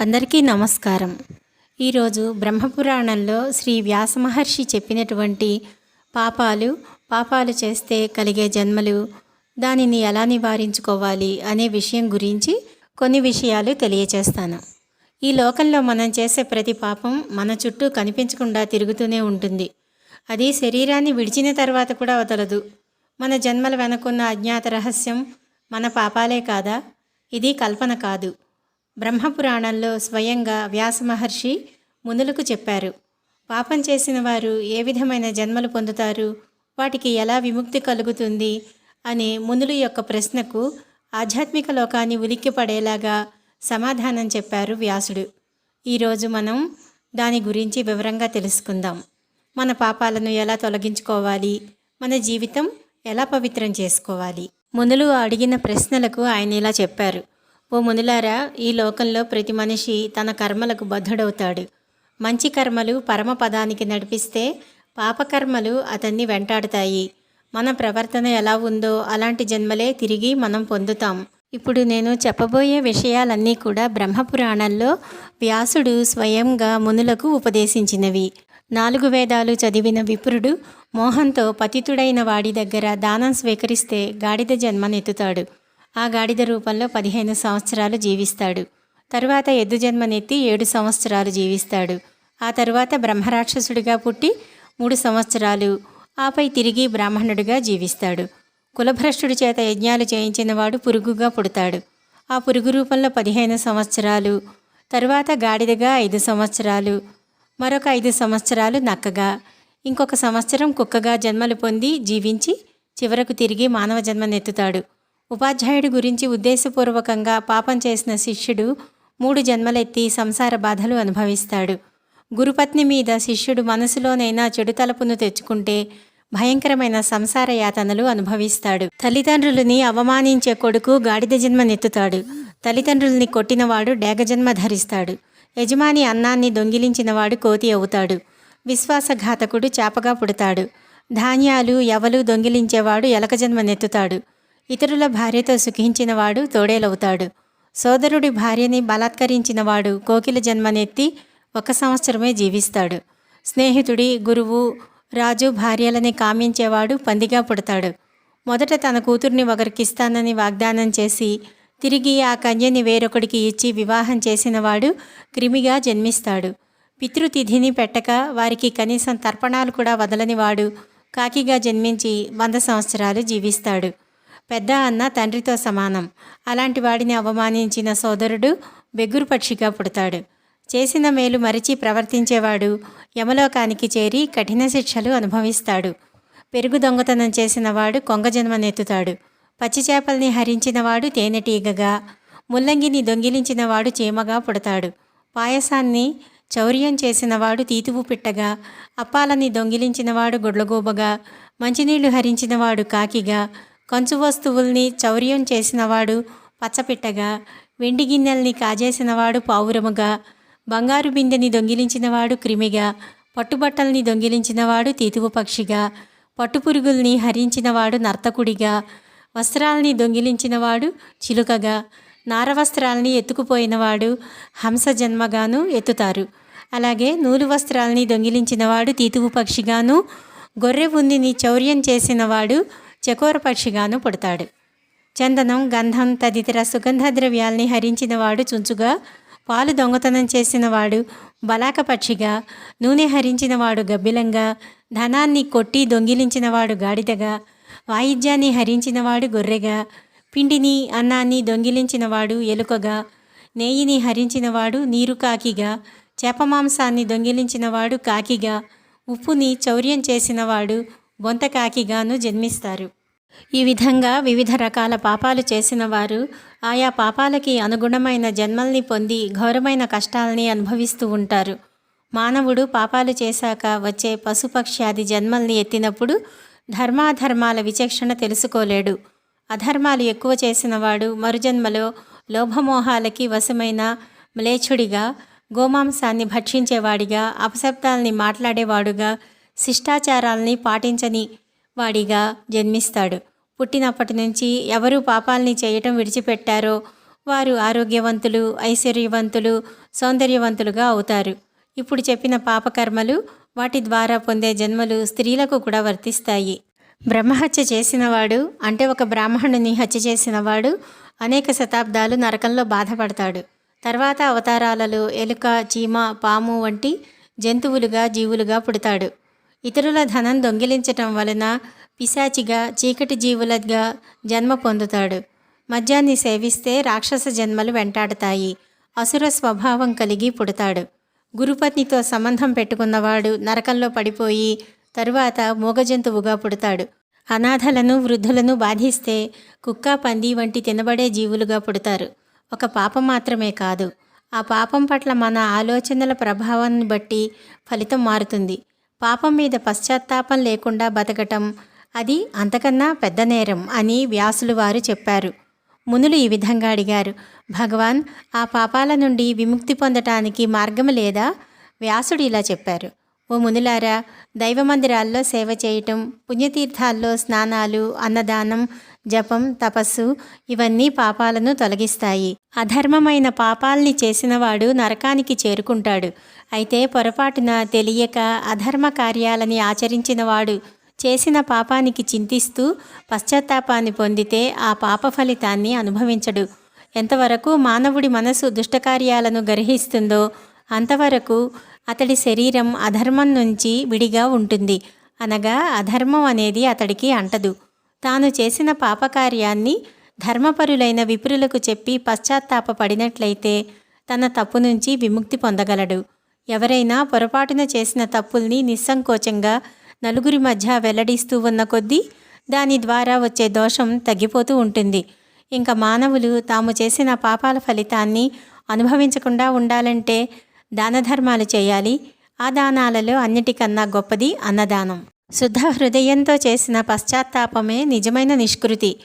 అందరికీ నమస్కారం. ఈరోజు బ్రహ్మపురాణంలో శ్రీ వ్యాస మహర్షి చెప్పినటువంటి పాపాలు పాపాలు చేస్తే కలిగే జన్మలు దానిని ఎలా నివారించుకోవాలి అనే విషయం గురించి కొన్ని విషయాలు తెలియచేస్తాను. ఈ లోకంలో మనం చేసే ప్రతి పాపం మన చుట్టూ కనిపించకుండా తిరుగుతూనే ఉంటుంది. అది శరీరాన్ని విడిచిన తర్వాత కూడా వదలదు. మన జన్మల వెనకున్న అజ్ఞాత రహస్యం మన పాపాలే కాదా? ఇది కల్పన కాదు. బ్రహ్మపురాణంలో స్వయంగా వ్యాస మహర్షి మునులకు చెప్పారు పాపం చేసిన వారు ఏ విధమైన జన్మలు పొందుతారు? వాటికి ఎలా విముక్తి కలుగుతుంది? అనే మునులు యొక్క ప్రశ్నకు ఆధ్యాత్మిక లోకాన్ని ఉలిక్కిపడేలాగా సమాధానం చెప్పారు వ్యాసుడు. ఈరోజు మనం దాని గురించి వివరంగా తెలుసుకుందాం. మన పాపాలను ఎలా తొలగించుకోవాలి? మన జీవితం ఎలా పవిత్రం చేసుకోవాలి? మునులు అడిగిన ప్రశ్నలకు ఆయన ఇలా చెప్పారు ఓ మునులారా ఈ లోకంలో ప్రతి మనిషి తన కర్మలకు బద్ధుడవుతాడు. మంచి కర్మలు పరమపదానికి నడిపిస్తే పాపకర్మలు అతన్ని వెంటాడతాయి. మన ప్రవర్తన ఎలా ఉందో అలాంటి జన్మలే తిరిగి మనం పొందుతాం. ఇప్పుడు నేను చెప్పబోయే విషయాలన్నీ కూడా బ్రహ్మపురాణంలో వ్యాసుడు స్వయంగా మునులకు ఉపదేశించినవి. నాలుగు వేదాలు చదివిన విప్రుడు మోహంతో పతితుడైన వాడి దగ్గర దానం స్వీకరిస్తే గాడిద జన్మనెత్తుతాడు. ఆ గాడిద రూపంలో పదిహేను సంవత్సరాలు జీవిస్తాడు. తరువాత ఎద్దు జన్మనెత్తి ఏడు సంవత్సరాలు జీవిస్తాడు. ఆ తరువాత బ్రహ్మరాక్షసుడిగా పుట్టి మూడు సంవత్సరాలు ఆపై తిరిగి బ్రాహ్మణుడిగా జీవిస్తాడు. కులభ్రష్టుడి చేత యజ్ఞాలు చేయించినవాడు పురుగుగా పుడతాడు. ఆ పురుగు రూపంలో పదిహేను సంవత్సరాలు తరువాత గాడిదగా ఐదు సంవత్సరాలు మరొక ఐదు సంవత్సరాలు నక్కగా ఇంకొక సంవత్సరం కుక్కగా జన్మలు పొంది జీవించి చివరకు తిరిగి మానవ జన్మనెత్తుతాడు. ఉపాధ్యాయుడి గురించి ఉద్దేశపూర్వకంగా పాపం చేసిన శిష్యుడు మూడు జన్మలెత్తి సంసార బాధలు అనుభవిస్తాడు. గురుపత్ని మీద శిష్యుడు మనసులోనైనా చెడు తలపును తెచ్చుకుంటే భయంకరమైన సంసార యాతనలు అనుభవిస్తాడు. తల్లిదండ్రులని అవమానించే కొడుకు గాడిద జన్మనెత్తుతాడు. తల్లిదండ్రుల్ని కొట్టినవాడు డేగజన్మ ధరిస్తాడు. యజమాని అన్నాన్ని దొంగిలించినవాడు కోతి అవుతాడు. విశ్వాసఘాతకుడు చేపగా పుడతాడు. ధాన్యాలు ఎవలు దొంగిలించేవాడు ఎలక జన్మనెత్తుతాడు. ఇతరుల భార్యతో సుఖించినవాడు తోడేలవుతాడు. సోదరుడి భార్యని బలాత్కరించినవాడు కోకిల జన్మనెత్తి ఒక సంవత్సరమే జీవిస్తాడు. స్నేహితుడి గురువు రాజు భార్యలని కామించేవాడు పందిగా పుడతాడు. మొదట తన కూతుర్ని ఒకరికిస్తానని వాగ్దానం చేసి తిరిగి ఆ కన్యని వేరొకడికి ఇచ్చి వివాహం చేసినవాడు క్రిమిగా జన్మిస్తాడు. పితృతిథిని పెట్టక వారికి కనీసం తర్పణాలు కూడా వదలనివాడు కాకిగా జన్మించి వంద సంవత్సరాలు జీవిస్తాడు. పెద్ద అన్న తండ్రితో సమానం. అలాంటి వాడిని అవమానించిన సోదరుడు బెగ్గురు పక్షిగా పుడతాడు. చేసిన మేలు మరిచి ప్రవర్తించేవాడు యమలోకానికి చేరి కఠిన శిక్షలు అనుభవిస్తాడు. పెరుగు దొంగతనం చేసినవాడు కొంగ జన్మనెత్తుతాడు. పచ్చి చేపల్ని హరించినవాడు తేనెటీగగా ముల్లంగిని దొంగిలించినవాడు చీమగా పుడతాడు. పాయసాన్ని చౌర్యం చేసినవాడు తీతువు పిట్టగా అప్పాలని దొంగిలించినవాడు గుడ్లగూబగా మంచినీళ్ళు హరించినవాడు కాకిగా కంచు వస్తువుల్ని చౌర్యం చేసినవాడు పచ్చపిట్టగా వెండి గిన్నెల్ని కాజేసినవాడు పావురముగా బంగారు బిందెని దొంగిలించినవాడు క్రిమిగా పట్టుబట్టల్ని దొంగిలించినవాడు తీతువు పక్షిగా పట్టుపురుగుల్ని హరించినవాడు నర్తకుడిగా వస్త్రాల్ని దొంగిలించినవాడు చిలుకగా నారవస్త్రాల్ని ఎత్తుకుపోయినవాడు హంస జన్మగాను ఎత్తుతారు. అలాగే నూలు వస్త్రాల్ని దొంగిలించినవాడు తీతువు పక్షిగాను గొర్రె ఉందిని చౌర్యం చేసినవాడు చకోర పక్షిగాను పుడతాడు. చందనం గంధం తదితర సుగంధ ద్రవ్యాల్ని హరించినవాడు చుంచుగా పాలు దొంగతనం చేసినవాడు బలాక పక్షిగా నూనె హరించినవాడు గబ్బిలంగా ధనాన్ని కొట్టి దొంగిలించినవాడు గాడిదగా వాయిద్యాన్ని హరించినవాడు గొర్రెగా పిండిని అన్నాన్ని దొంగిలించినవాడు ఎలుకగా నేయిని హరించినవాడు నీరు కాకిగా చేపమాంసాన్ని దొంగిలించినవాడు కాకిగా ఉప్పుని చౌర్యం చేసినవాడు బొంతకాకిగాను జన్మిస్తారు. ఈ విధంగా వివిధ రకాల పాపాలు చేసిన వారు ఆయా పాపాలకి అనుగుణమైన జన్మల్ని పొంది ఘోరమైన కష్టాలని అనుభవిస్తూ ఉంటారు. మానవుడు పాపాలు చేశాక వచ్చే పశుపక్ష్యాది జన్మల్ని ఎత్తినప్పుడు ధర్మాధర్మాల విచక్షణ తెలుసుకోలేడు. అధర్మాలు ఎక్కువ చేసినవాడు మరుజన్మలో లోభమోహాలకి వశమైన మ్లేచ్ఛుడిగా గోమాంసాన్ని భక్షించేవాడిగా అపశబ్దాల్ని మాట్లాడేవాడుగా శిష్టాచారాల్ని పాటించని వాడిగా జన్మిస్తాడు. పుట్టినప్పటి నుంచి ఎవరు పాపాల్ని చేయటం విడిచిపెట్టారో వారు ఆరోగ్యవంతులు ఐశ్వర్యవంతులు సౌందర్యవంతులుగా అవుతారు. ఇప్పుడు చెప్పిన పాపకర్మలు వాటి ద్వారా పొందే జన్మలు స్త్రీలకు కూడా వర్తిస్తాయి. బ్రహ్మహత్య చేసినవాడు అంటే ఒక బ్రాహ్మణుని హత్య చేసినవాడు అనేక శతాబ్దాలు నరకంలో బాధపడతాడు. తర్వాత అవతారాలలో ఎలుక చీమ పాము వంటి జంతువులుగా జీవులుగా పుడతాడు. ఇతరుల ధనం దొంగిలించటం వలన పిశాచిగా చీకటి జీవులగా జన్మ పొందుతాడు. మద్యాన్ని సేవిస్తే రాక్షస జన్మలు వెంటాడతాయి. అసుర స్వభావం కలిగి పుడతాడు. గురుపత్నితో సంబంధం పెట్టుకున్నవాడు నరకంలో పడిపోయి తరువాత మూగజంతువుగా పుడతాడు. అనాథలను వృద్ధులను బాధిస్తే కుక్క పంది వంటి తినబడే జీవులుగా పుడతారు. ఒక పాపం మాత్రమే కాదు. ఆ పాపం పట్ల మన ఆలోచనల ప్రభావాన్ని బట్టి ఫలితం మారుతుంది. పాపం మీద పశ్చాత్తాపం లేకుండా బతకటం అది అంతకన్నా పెద్ద నేరం అని వ్యాసులు వారు చెప్పారు. మునులు ఈ విధంగా అడిగారు భగవాన్ ఆ పాపాల నుండి విముక్తి పొందటానికి మార్గం లేదా? వ్యాసుడు ఇలా చెప్పారు ఓ మునులారా దైవ మందిరాల్లో సేవ చేయటం పుణ్యతీర్థాల్లో స్నానాలు అన్నదానం జపం తపస్సు ఇవన్నీ పాపాలను తొలగిస్తాయి. అధర్మమైన పాపాల్ని చేసినవాడు నరకానికి చేరుకుంటాడు. అయితే పొరపాటున తెలియక అధర్మ కార్యాలని ఆచరించినవాడు చేసిన పాపానికి చింతిస్తూ పశ్చాత్తాపాన్ని పొందితే ఆ పాప ఫలితాన్ని అనుభవించడు. ఎంతవరకు మానవుడి మనసు దుష్టకార్యాలను గ్రహిస్తుందో అంతవరకు అతడి శరీరం అధర్మం నుంచి విడిగా ఉంటుంది. అనగా అధర్మం అనేది అతడికి అంటదు. తాను చేసిన పాపకార్యాన్ని ధర్మపరులైన విపురులకు చెప్పి పశ్చాత్తాపపడినట్లయితే తన తప్పు నుంచి విముక్తి పొందగలడు. ఎవరైనా పొరపాటున చేసిన తప్పుల్ని నిస్సంకోచంగా నలుగురి మధ్య వెల్లడిస్తూ ఉన్న కొద్దీ దాని ద్వారా వచ్చే దోషం తగ్గిపోతూ ఉంటుంది. ఇంకా మానవులు తాము చేసిన పాపాల ఫలితాన్ని అనుభవించకుండా ఉండాలంటే దాన ధర్మాలు చేయాలి. ఆ దానాలలో అన్నిటికన్నా గొప్పది అన్నదానం. శుద్ధ హృదయంతో చేసిన పశ్చాత్తాపమే నిజమైన నిష్కృతి.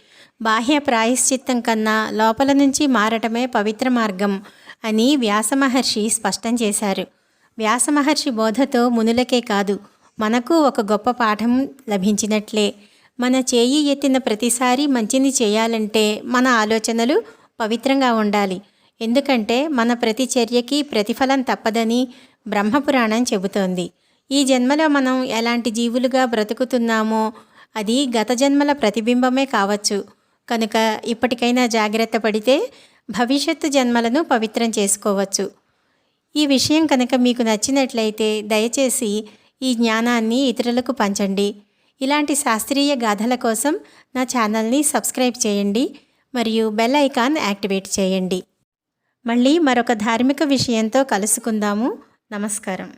బాహ్య ప్రాయశ్చిత్తం కన్నా లోపల నుంచి మారటమే పవిత్ర మార్గం అని వ్యాసమహర్షి స్పష్టం చేశారు. వ్యాసమహర్షి బోధతో మునులకే కాదు మనకు ఒక గొప్ప పాఠం లభించినట్లే. మన చేయి ఎత్తిన ప్రతిసారి మంచిని చేయాలంటే మన ఆలోచనలు పవిత్రంగా ఉండాలి. ఎందుకంటే మన ప్రతి చర్యకి ప్రతిఫలం తప్పదని బ్రహ్మపురాణం చెబుతోంది. ఈ జన్మలో మనం ఎలాంటి జీవులుగా బ్రతుకుతున్నామో అది గత జన్మల ప్రతిబింబమే కావచ్చు. కనుక ఇప్పటికైనా జాగ్రత్త పడితే భవిష్యత్తు జన్మలను పవిత్రం చేసుకోవచ్చు. ఈ విషయం కనుక మీకు నచ్చినట్లయితే దయచేసి ఈ జ్ఞానాన్ని ఇతరులకు పంచండి. ఇలాంటి శాస్త్రీయ గాథల కోసం నా ఛానల్ని సబ్స్క్రైబ్ చేయండి మరియు బెల్ ఐకాన్ యాక్టివేట్ చేయండి. మళ్ళీ మరొక ధార్మిక విషయంతో కలుసుకుందాము. నమస్కారం.